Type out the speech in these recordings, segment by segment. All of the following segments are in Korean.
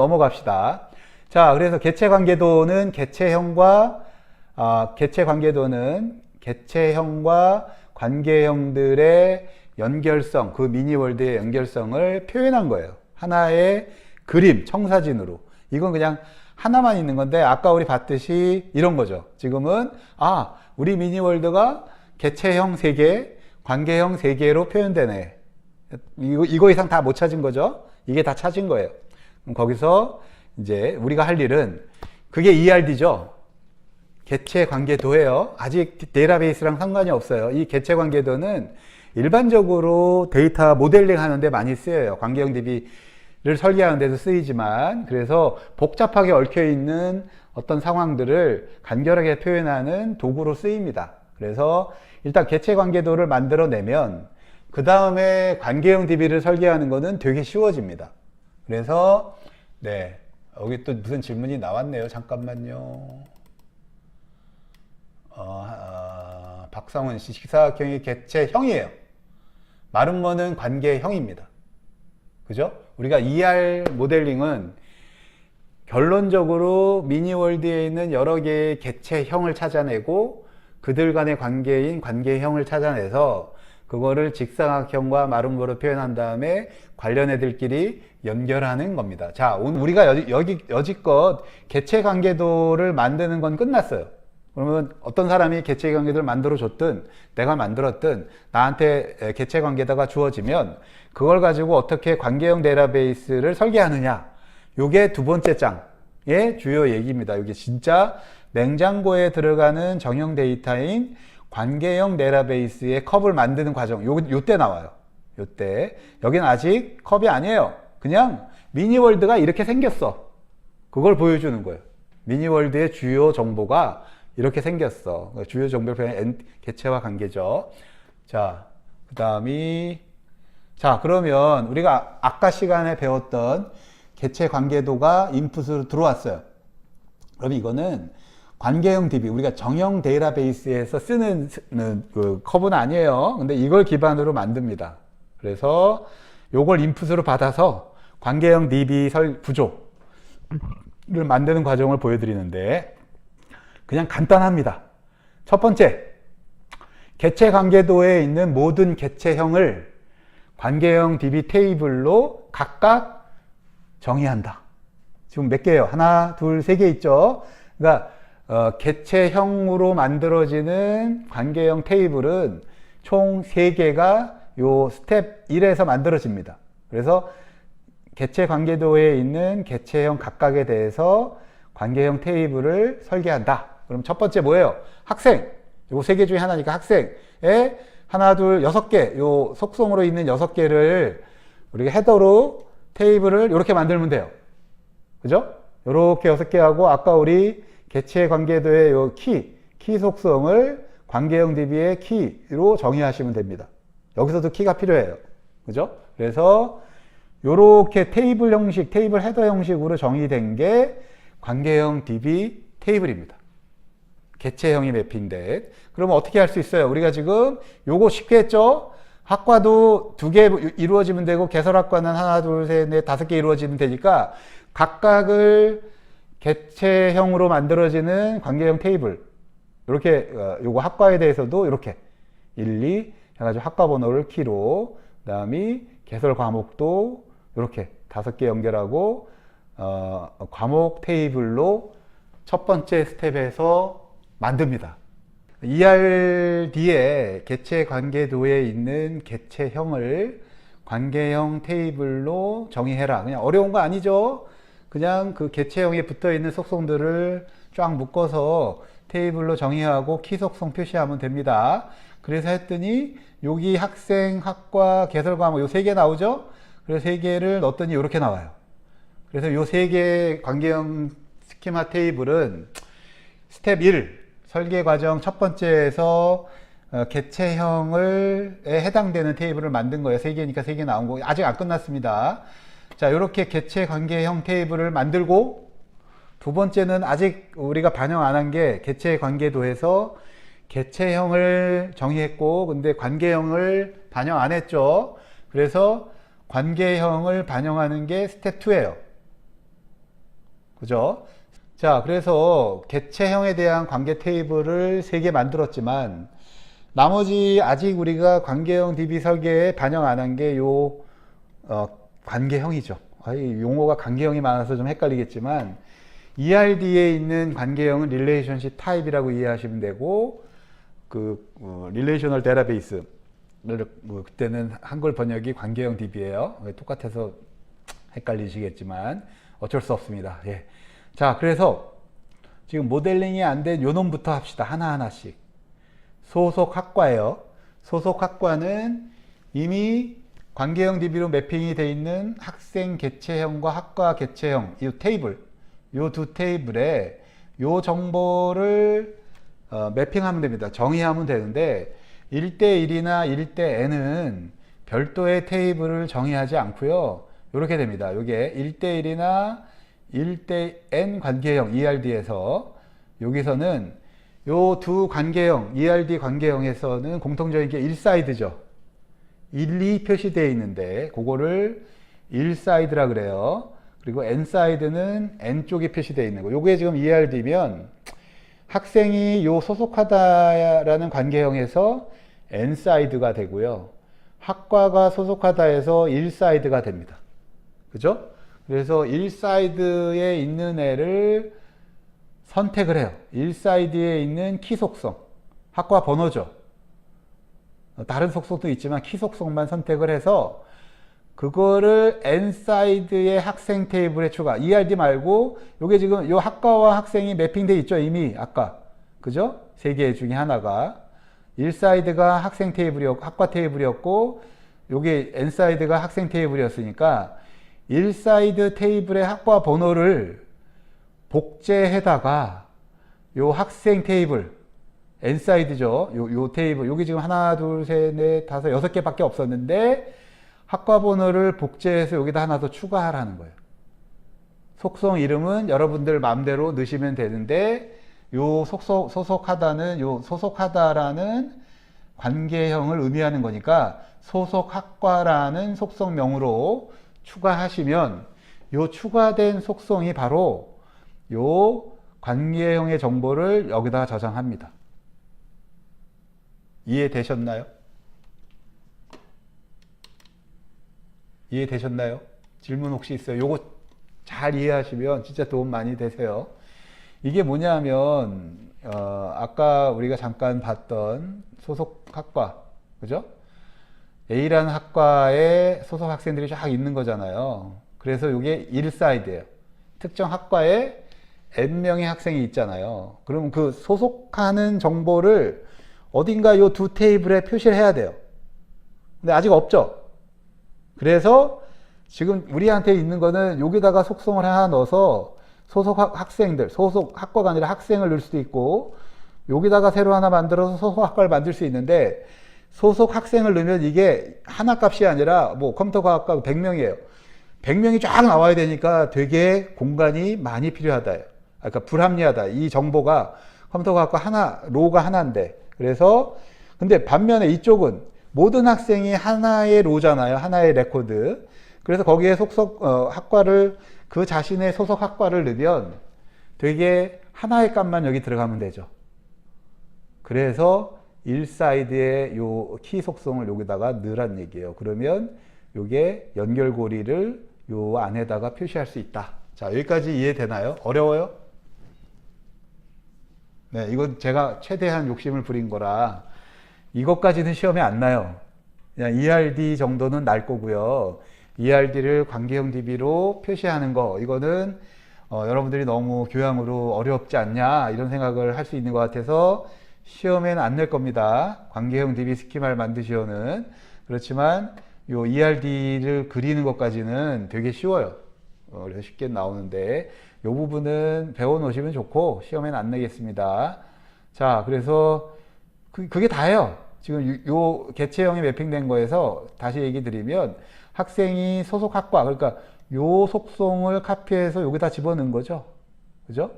넘어갑시다. 자, 그래서 개체 관계도는 개체형과 아, 개체 관계도는 개체형과 관계형들의 연결성, 그 미니월드의 연결성을 표현한 거예요. 하나의 그림, 청사진으로. 이건 그냥 하나만 있는 건데 아까 우리 봤듯이 이런 거죠. 지금은 아, 우리 미니월드가 개체형 세계, 관계형 세계로 표현되네. 이거, 이거 이상 다 못 찾은 거죠. 이게 다 찾은 거예요. 거기서 이제 우리가 할 일은 그게 ERD죠. 개체 관계도예요. 아직 데이터베이스랑 상관이 없어요. 이 개체 관계도는 일반적으로 데이터 모델링 하는데 많이 쓰여요. 관계형 DB를 설계하는 데도 쓰이지만 그래서 복잡하게 얽혀 있는 어떤 상황들을 간결하게 표현하는 도구로 쓰입니다. 그래서 일단 개체 관계도를 만들어내면 그 다음에 관계형 DB를 설계하는 것은 되게 쉬워집니다. 그래서 네 여기 또 무슨 질문이 나왔네요. 잠깐만요. 어, 아, 박상훈 씨 식사각형이 개체형이에요. 마름모는 관계형입니다. 그죠? 우리가 ER 모델링은 결론적으로 미니월드에 있는 여러 개의 개체형을 찾아내고 그들 간의 관계인 관계형을 찾아내서 그거를 직사각형과 마름모로 표현한 다음에 관련 애들끼리 연결하는 겁니다. 자, 오늘 우리가 여지, 여기, 여지껏 개체 관계도를 만드는 건 끝났어요. 그러면 어떤 사람이 개체 관계도를 만들어 줬든 내가 만들었든 나한테 개체 관계도가 주어지면 그걸 가지고 어떻게 관계형 데이터베이스를 설계하느냐. 요게 두 번째 장의 주요 얘기입니다. 이게 진짜 냉장고에 들어가는 정형 데이터인 관계형 데이터베이스의 컵을 만드는 과정. 요, 요때 나와요. 요때. 여기는 아직 컵이 아니에요. 그냥 미니월드가 이렇게 생겼어. 그걸 보여주는 거예요. 미니월드의 주요 정보가 이렇게 생겼어. 주요 정보를 표현한 개체와 관계죠. 자, 그 다음이, 자, 그러면 우리가 아까 시간에 배웠던 개체 관계도가 인풋으로 들어왔어요. 그럼 이거는 관계형 DB, 우리가 정형 데이터베이스에서 쓰는 그 컵은 아니에요. 근데 이걸 기반으로 만듭니다. 그래서 요걸 인풋으로 받아서 관계형 DB 설 구조를 만드는 과정을 보여드리는데 그냥 간단합니다. 첫 번째, 개체 관계도에 있는 모든 개체형을 관계형 DB 테이블로 각각 정의한다. 지금 몇 개예요? 하나, 둘, 세 개 있죠? 그러니까 어, 개체형으로 만들어지는 관계형 테이블은 총 3개가 요 스텝 1에서 만들어집니다. 그래서 개체 관계도에 있는 개체형 각각에 대해서 관계형 테이블을 설계한다. 그럼 첫 번째 뭐예요? 학생. 요 세 개 중에 하나니까 학생에 하나, 둘, 여섯 개, 요 속성으로 있는 여섯 개를 우리가 헤더로 테이블을 이렇게 만들면 돼요. 그죠? 요렇게 여섯 개 하고 아까 우리 개체 관계도의 요 키, 키 속성을 관계형 DB의 키로 정의하시면 됩니다. 여기서도 키가 필요해요. 그죠? 그래서 요렇게 테이블 형식, 테이블 헤더 형식으로 정의된 게 관계형 DB 테이블입니다. 개체형이 매핑된. 그러면 어떻게 할 수 있어요? 우리가 지금 요거 쉽게 했죠? 학과도 두 개 이루어지면 되고 개설학과는 하나, 둘, 셋, 넷, 다섯 개 이루어지면 되니까 각각을 개체형으로 만들어지는 관계형 테이블 이렇게 어, 요거 학과에 대해서도 이렇게 1, 2 해가지고 학과 번호를 키로 그다음이 개설 과목도 이렇게 다섯 개 연결하고 어, 과목 테이블로 첫 번째 스텝에서 만듭니다. ERD에 개체 관계도에 있는 개체형을 관계형 테이블로 정의해라. 그냥 어려운 거 아니죠? 그냥 그 개체형에 붙어 있는 속성들을 쫙 묶어서 테이블로 정의하고 키 속성 표시하면 됩니다. 그래서 했더니 여기 학생, 학과, 개설 과목 요 세 개 나오죠? 그래서 세 개를 넣었더니 이렇게 나와요. 그래서 요 세개 관계형 스키마 테이블은 스텝 1 설계 과정 첫 번째에서 어, 개체형을 에 해당되는 테이블을 만든 거예요. 세 개니까 세 개 나온 거 아직 안 끝났습니다. 자, 이렇게 개체 관계형 테이블을 만들고 두 번째는 아직 우리가 반영 안 한 게 개체 관계도에서 개체형을 정의했고 근데 관계형을 반영 안 했죠. 그래서 관계형을 반영하는 게 스텝 2예요. 그죠? 자, 그래서 개체형에 대한 관계 테이블을 세개 만들었지만 나머지 아직 우리가 관계형 DB 설계에 반영 안 한 게요 어, 관계형이죠. 용어가 관계형이 많아서 좀 헷갈리겠지만 ERD에 있는 관계형은 릴레이션십 타입이라고 이해하시면 되고 그 어, 릴레이셔널 데이터베이스를 뭐 그때는 한글 번역이 관계형 DB예요. 똑같아서 헷갈리시겠지만 어쩔 수 없습니다. 예. 자, 그래서 지금 모델링이 안 된 요놈부터 합시다. 하나하나씩. 소속 학과예요. 소속 학과는 이미 관계형 DB로 매핑이 돼 있는 학생 개체형과 학과 개체형 이 테이블 요두 테이블에 요 정보를 어, 매핑하면 됩니다. 정의하면 되는데 1대1이나 1대-n은 별도의 테이블을 정의하지 않고요. 이렇게 됩니다. 이게 1대1이나 1대-n 관계형 ERD에서 여기서는 요두 관계형 ERD 관계형에서는 공통적인 게 1사이드죠. 1, 2 표시되어 있는데 그거를 1사이드라 그래요. 그리고 n사이드는 n쪽에 표시되어 있는 거. 요게 지금 ERD면 학생이 요 소속하다라는 관계형에서 n사이드가 되고요. 학과가 소속하다에서 1사이드가 됩니다. 그죠? 그래서 1사이드에 있는 애를 선택을 해요. 1사이드에 있는 키 속성. 학과 번호죠. 다른 속성도 있지만 키 속성만 선택을 해서 그거를 n사이드의 학생 테이블에 추가. ERD 말고 요게 지금 요 학과와 학생이 매핑돼 있죠. 이미 아까. 그죠? 세 개 중에 하나가 1사이드가 학생 테이블이었고 학과 테이블이었고 요게 n사이드가 학생 테이블이었으니까 1사이드 테이블의 학과 번호를 복제해다가 요 학생 테이블 n사이드죠. 요, 요 테이블 여기 지금 하나 둘 셋 넷 다섯 여섯 개밖에 없었는데 학과 번호를 복제해서 여기다 하나 더 추가하라는 거예요. 속성 이름은 여러분들 마음대로 넣으시면 되는데 요 속속, 소속하다는 요 소속하다라는 관계형을 의미하는 거니까 소속학과라는 속성명으로 추가하시면 요 추가된 속성이 바로 요 관계형의 정보를 여기다 저장합니다. 이해되셨나요? 이해되셨나요? 질문 혹시 있어요? 요거 잘 이해하시면 진짜 도움 많이 되세요. 이게 뭐냐면 어, 아까 우리가 잠깐 봤던 소속 학과 그죠? A라는 학과에 소속 학생들이 쫙 있는 거잖아요. 그래서 이게 1사이드예요. 특정 학과에 N명의 학생이 있잖아요. 그럼 그 소속하는 정보를 어딘가 요두 테이블에 표시를 해야 돼요. 근데 아직 없죠? 그래서 지금 우리한테 있는 거는 여기다가 속성을 하나 넣어서 소속 학생들, 소속 학과가 아니라 학생을 넣을 수도 있고 여기다가 새로 하나 만들어서 소속 학과를 만들 수 있는데 소속 학생을 넣으면 이게 하나 값이 아니라 뭐 컴퓨터 과학과 100명이에요. 100명이 쫙 나와야 되니까 되게 공간이 많이 필요하다. 그러니까 불합리하다. 이 정보가 컴퓨터 과학과 하나, 로가 하나인데. 그래서 근데 반면에 이쪽은 모든 학생이 하나의 로잖아요. 하나의 레코드. 그래서 거기에 속속 어, 학과를 그 자신의 소속 학과를 넣으면 되게 하나의 값만 여기 들어가면 되죠. 그래서 1사이드의 요 키 속성을 여기다가 넣으란 얘기예요. 그러면 요게 연결고리를 요 안에다가 표시할 수 있다. 자, 여기까지 이해되나요? 어려워요? 네, 이건 제가 최대한 욕심을 부린 거라 이것까지는 시험에 안 나요. 그냥 ERD 정도는 날 거고요. ERD를 관계형 DB로 표시하는 거 이거는 어, 여러분들이 너무 교양으로 어렵지 않냐 이런 생각을 할 수 있는 것 같아서 시험에는 안 낼 겁니다. 관계형 DB 스키마를 만드시오는 그렇지만 요 ERD를 그리는 것까지는 되게 쉬워요. 어, 쉽게 나오는데 이 부분은 배워놓으시면 좋고 시험에는 안 내겠습니다. 자, 그래서 그, 그게 다예요. 지금 요, 요 개체형이 매핑된 거에서 다시 얘기 드리면 학생이 소속 학과 그러니까 요 속성을 카피해서 여기다 집어넣은 거죠. 그죠?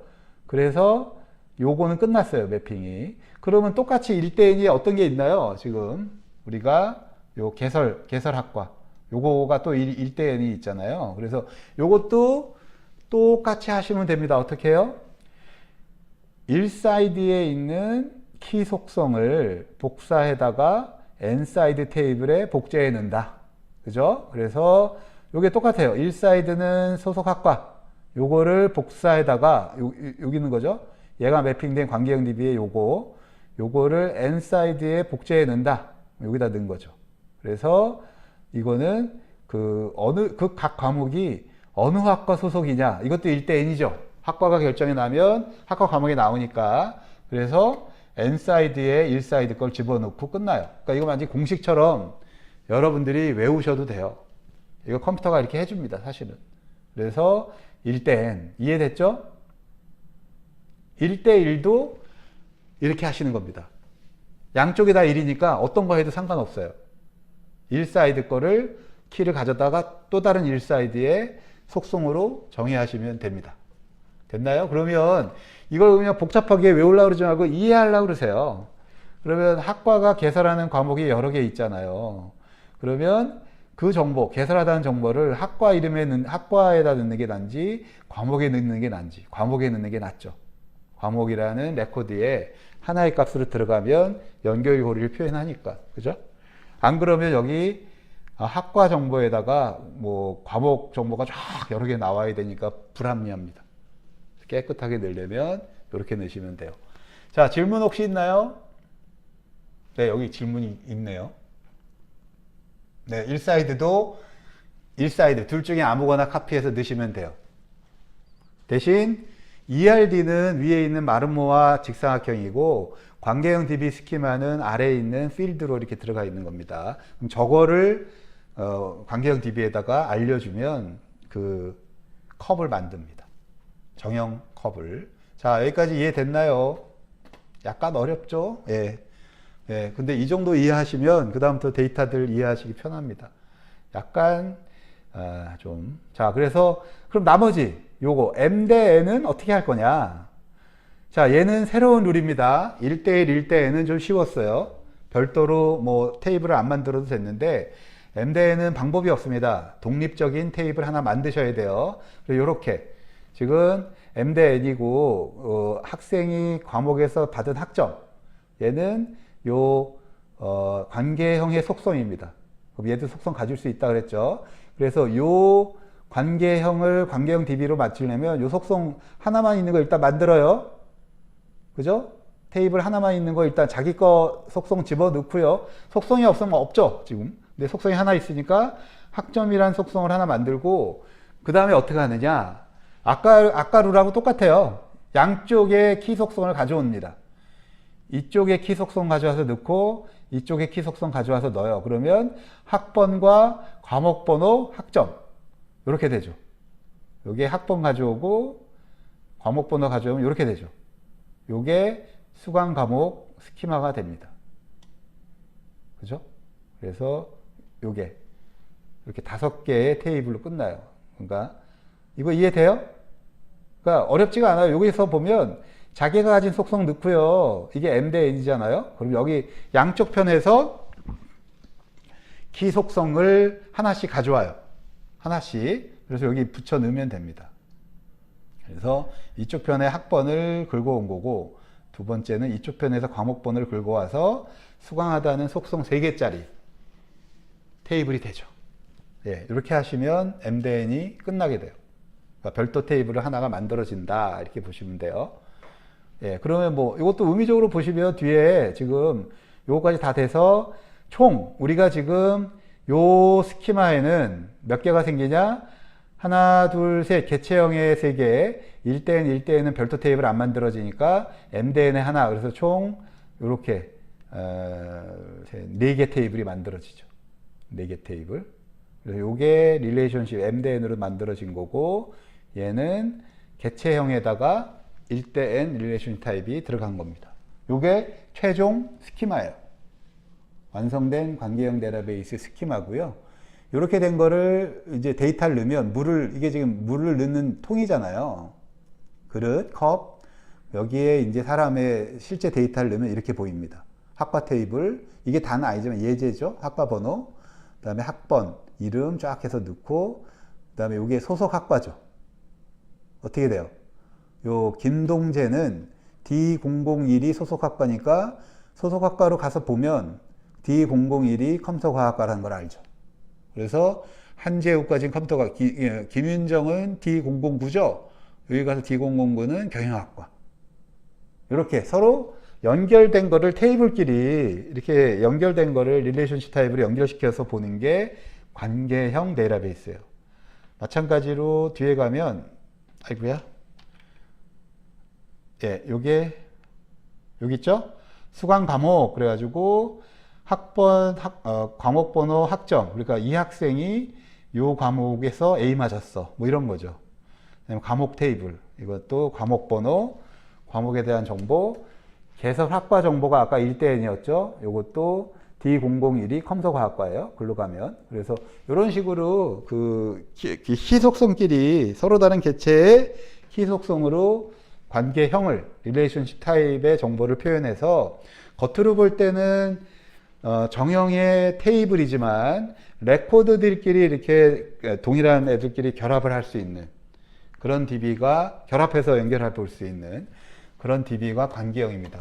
그래서 요거는 끝났어요. 매핑이. 그러면 똑같이 1대1이 어떤 게 있나요? 지금 우리가 요 개설 개설 학과 요거가 또 1, 대1이 있잖아요. 그래서 요것도 똑같이 하시면 됩니다. 어떻게 해요? 1사이드에 있는 키 속성을 복사해다가 n사이드 테이블에 복제해 넣는다. 그죠? 그래서 요게 똑같아요. 1사이드는 소속 학과. 요거를 복사해다가 요, 요- 여기 있는 거죠. 얘가 매핑된 관계형 DB에 요거 요거를 n사이드에 복제해 넣는다. 여기다 넣은 거죠. 그래서 이거는 그 어느 그 각 과목이 어느 학과 소속이냐 이것도 1대 n이죠. 학과가 결정이 나면 학과 과목이 나오니까 그래서 n 사이드에 1 사이드 걸 집어넣고 끝나요. 그러니까 이거 완전 공식처럼 여러분들이 외우셔도 돼요. 이거 컴퓨터가 이렇게 해줍니다. 사실은. 그래서 1대 n 이해됐죠? 1대 1도 이렇게 하시는 겁니다. 양쪽이 다 1이니까 어떤 거 해도 상관없어요. 1사이드 거를 키를 가져다가 또 다른 1사이드에 속성으로 정의하시면 됩니다. 됐나요? 그러면 이걸 그냥 복잡하게 외우려고 그러지 말고 이해하려고 그러세요. 그러면 학과가 개설하는 과목이 여러 개 있잖아요. 그러면 그 정보, 개설하다는 정보를 학과 이름에 넣는, 학과에다 넣는 게 난지, 과목에 넣는 게 난지, 과목에 넣는 게 낫죠. 과목이라는 레코드에 하나의 값으로 들어가면 연결고리를 표현하니까. 그죠? 안 그러면 여기 아, 학과 정보에다가 뭐 과목 정보가 쫙 여러 개 나와야 되니까 불합리합니다. 깨끗하게 넣으려면 이렇게 넣으시면 돼요. 자, 질문 혹시 있나요? 네, 여기 질문이 있네요. 네, 1사이드도 1사이드 둘 중에 아무거나 카피해서 넣으시면 돼요. 대신 ERD는 위에 있는 마름모와 직사각형이고 관계형 DB 스키마는 아래에 있는 필드로 이렇게 들어가 있는 겁니다. 그럼 저거를 어, 관계형 DB에다가 알려주면 그 컵을 만듭니다. 정형 컵을. 자, 여기까지 이해됐나요? 약간 어렵죠? 예. 예. 근데 이 정도 이해하시면 그다음부터 데이터들 이해하시기 편합니다. 약간 아, 좀. 자, 그래서 그럼 나머지 요거 M 대 N은 어떻게 할 거냐? 자, 얘는 새로운 룰입니다. 1대1, 1대 N은 좀 쉬웠어요. 별도로 뭐 테이블을 안 만들어도 됐는데 M 대 N은 방법이 없습니다. 독립적인 테이블 하나 만드셔야 돼요. 그래서 요렇게 지금 M 대 N이고 어, 학생이 과목에서 받은 학점 얘는 요 어, 관계형의 속성입니다. 그럼 얘도 속성 가질 수 있다 그랬죠. 그래서 요 관계형을 관계형 DB로 맞추려면 요 속성 하나만 있는 거 일단 만들어요. 그죠? 테이블 하나만 있는 거 일단 자기 거 속성 집어 넣고요. 속성이 없으면 없죠, 지금. 근데 속성이 하나 있으니까 학점이란 속성을 하나 만들고 그 다음에 어떻게 하느냐? 아까 아까 룰하고 똑같아요. 양쪽에 키 속성을 가져옵니다. 이쪽에 키 속성 가져와서 넣고 이쪽에 키 속성 가져와서 넣어요. 그러면 학번과 과목 번호, 학점 이렇게 되죠. 요게 학번 가져오고 과목 번호 가져오면 이렇게 되죠. 요게 수강 과목 스키마가 됩니다. 그죠? 그래서 요게 이렇게 다섯 개의 테이블로 끝나요. 그러니까 이거 이해돼요? 그러니까 어렵지가 않아요. 여기서 보면 자기가 가진 속성 넣고요. 이게 M 대 N이잖아요. 그럼 여기 양쪽 편에서 키 속성을 하나씩 가져와요. 하나씩. 그래서 여기 붙여 넣으면 됩니다. 그래서 이쪽 편에 학번을 긁어 온 거고 두 번째는 이쪽 편에서 과목번을 긁어 와서 수강하다는 속성 3개짜리 테이블이 되죠. 예, 이렇게 하시면 M 대 N이 끝나게 돼요. 그러니까 별도 테이블을 하나가 만들어진다 이렇게 보시면 돼요. 예, 그러면 뭐 이것도 의미적으로 보시면 뒤에 지금 요거까지 다 돼서 총 우리가 지금 요 스키마에는 몇 개가 생기냐? 하나, 둘, 셋, 개체형의 세 개, 1대1, 1대1은 별도 테이블 안 만들어지니까 M대N에 하나, 그래서 총 요렇게 어, 네개 테이블이 만들어지죠. 네 개 테이블. 그래서 요게 릴레이션십 M대N으로 만들어진 거고 얘는 개체형에다가 1대 N 릴레이션 타입이 들어간 겁니다. 요게 최종 스키마예요. 완성된 관계형 데이터베이스 스키마고요. 이렇게 된 거를 이제 데이터를 넣으면 물을 이게 지금 물을 넣는 통이잖아요. 그릇, 컵 여기에 이제 사람의 실제 데이터를 넣으면 이렇게 보입니다. 학과 테이블 이게 다는 아니지만 예제죠. 학과 번호 그 다음에 학번 이름 쫙 해서 넣고 그 다음에 이게 소속 학과죠. 어떻게 돼요? 요 김동재는 D001이 소속 학과니까 소속 학과로 가서 보면 D001이 컴퓨터과학과라는 걸 알죠. 그래서 한재욱까지는 컴퓨터과 기- 예, 김윤정은 D009죠. 여기 가서 D009는 경영학과. 이렇게 서로 연결된 거를 테이블끼리 이렇게 연결된 거를 릴레이션십 타입으로 연결시켜서 보는 게 관계형 데이터베이스예요. 마찬가지로 뒤에 가면 아이고야. 예, 요게 여기 있죠? 수강 과목 그래가지고 학번 학, 어, 과목 번호 학점 그러니까 이 학생이 요 과목에서 A 맞았어 뭐 이런 거죠. 과목 테이블 이것도 과목 번호 과목에 대한 정보 개설 학과 정보가 아까 1대 N이었죠. 요것도 D001이 컴퓨터과학과예요. 글로 가면. 그래서 이런 식으로 그 희- 그 희속성끼리 서로 다른 개체의 희속성으로 관계형을 릴레이션십 타입의 정보를 표현해서 겉으로 볼 때는 어, 정형의 테이블이지만 레코드들끼리 이렇게 동일한 애들끼리 결합을 할 수 있는 그런 DB가 결합해서 연결해 볼 수 있는 그런 DB가 관계형입니다.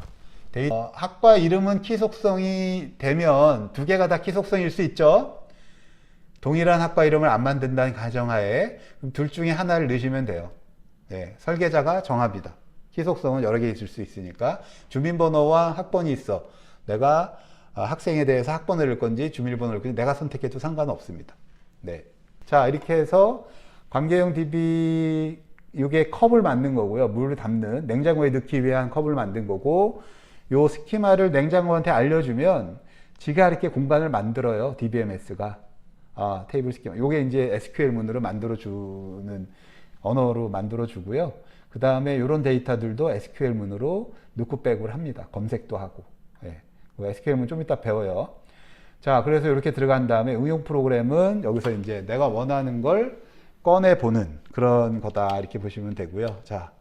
어, 학과 이름은 키 속성이 되면 두 개가 다 키 속성일 수 있죠. 동일한 학과 이름을 안 만든다는 가정하에 둘 중에 하나를 넣으시면 돼요. 네, 설계자가 정합니다. 키 속성은 여러 개 있을 수 있으니까 주민번호와 학번이 있어. 내가 아, 학생에 대해서 학번을 넣을 건지 주민번호를 건지 내가 선택해도 상관없습니다. 네. 자, 이렇게 해서 관계형 DB 이게 컵을 만든 거고요. 물을 담는 냉장고에 넣기 위한 컵을 만든 거고 요 스키마를 냉장고한테 알려주면 지가 이렇게 공간을 만들어요. DBMS가 아, 테이블 스키마. 요게 이제 SQL 문으로 만들어 주는 언어로 만들어 주고요. 그 다음에 이런 데이터들도 SQL 문으로 넣고 빼고를 합니다. 검색도 하고. 예. SQL 문 좀 이따 배워요. 자, 그래서 이렇게 들어간 다음에 응용 프로그램은 여기서 이제 내가 원하는 걸 꺼내 보는 그런 거다 이렇게 보시면 되고요. 자,